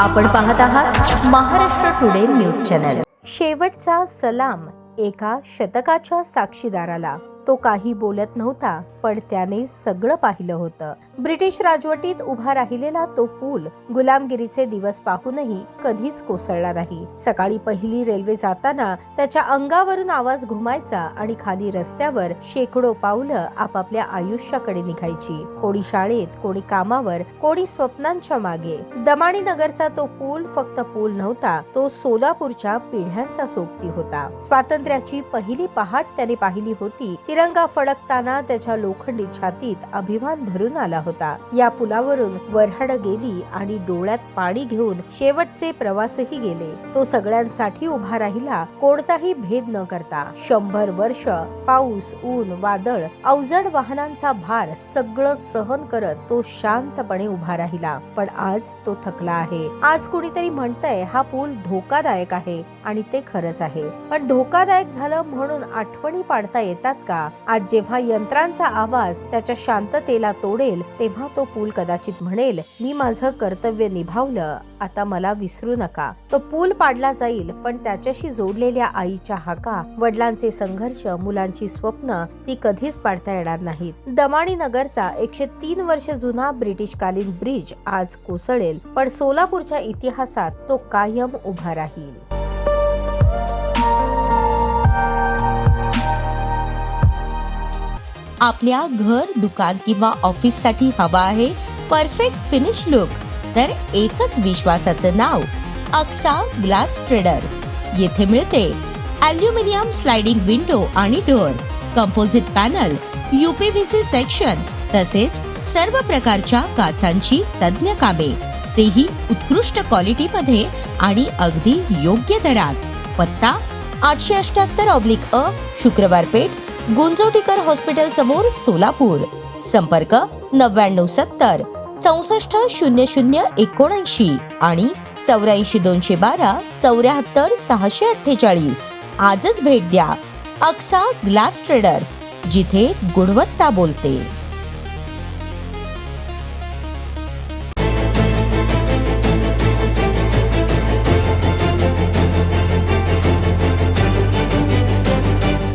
आपण पाहत आहात महाराष्ट्र टुडे न्यूज चॅनल. शेवटचा सलाम एका शतकाच्या साक्षीदाराला. तो काही बोलत नव्हता पण त्याने सगळं पाहिलं होतं. ब्रिटिश राजवटीत उभा राहिलेला तो पूल गुलामगिरीचे दिवस पाहूनही कधीच कोसळला नाही. सकाळी पहिली रेल्वे जाताना त्याच्या अंगावरून आवाज घुमायचा आणि खाली रस्त्यावर शेकडो पावलं आपापल्या आयुष्याकडे निघायची. कोणी शाळेत कोणी कामावर कोणी स्वप्नांच्या मागे. दमाणी नगरचा तो पूल फक्त पूल नव्हता तो सोलापूरच्या पिढ्यांचा सोबती होता. स्वातंत्र्याची पहिली पहाट त्याने पाहिली होती. तिरंगा फडकताना त्याच्या लोखंडी छातीत अभिमान भरून आला होता. या पुलावरून वऱ्हाड गेली आणि डोळ्यात पाणी घेऊन शेवटचे प्रवासही गेले. तो सगळ्यांसाठी उभा राहिला कोणताही भेद न करता. शंभर वर्ष पाऊस ऊन वादळ अवजड वाहनांचा भार सगळं सहन करत तो शांतपणे उभा राहिला. पण आज तो थकला आहे. आज कुणीतरी म्हणतंय हा पूल धोकादायक आहे आणि ते खरंच आहे. पण धोकादायक झालं म्हणून आठवणी पाडता येतात का? आज जेव्हा यंत्रांचा आवाज त्याच्या शांततेला तोडेल तेव्हा तो पूल कदाचित म्हणेल मी माझं कर्तव्य निभावलं आता मला विसरू नका. तो पूल पाडला जाईल पण त्याच्याशी जोडलेल्या आईच्या हाका वडिलांचे संघर्ष मुलांची स्वप्न ती कधीच पाडता येणार नाहीत. दमाणी नगरचा एकशे तीन वर्ष जुना ब्रिटिशकालीन ब्रिज आज कोसळेल पण सोलापूरच्या इतिहासात तो कायम उभा राहील. आपल्या घर दुकान किंवा ऑफिससाठी हवा आहे. परफेक्ट फिनिश लुक तर एकच विश्वासाचं नाव अक्सा ग्लास ट्रेडर्स. येथे मिळते अल्युमिनियम स्लाइडिंग विंडो आणि door composite panel UPVC section तसेच सर्व प्रकारच्या काचांची तज्ज्ञ कामे. तेही उत्कृष्ट क्वालिटी मध्ये आणि अगदी योग्य दरात. पत्ता आठशे अठ्याहत्तर ऑब्लिक अ शुक्रवार पेठ गुंजोटीकर हॉस्पिटल समोर सोलापूर. संपर्क नव्याण्णव सत्तर चौसष्ट शून्य शून्य एकोणऐंशी आणि चौऱ्याऐंशी दोनशे बारा चौऱ्याहत्तर सहाशे अठ्ठेचाळीस. आजच भेट द्या अक्सा ग्लास ट्रेडर्स जिथे गुणवत्ता बोलते.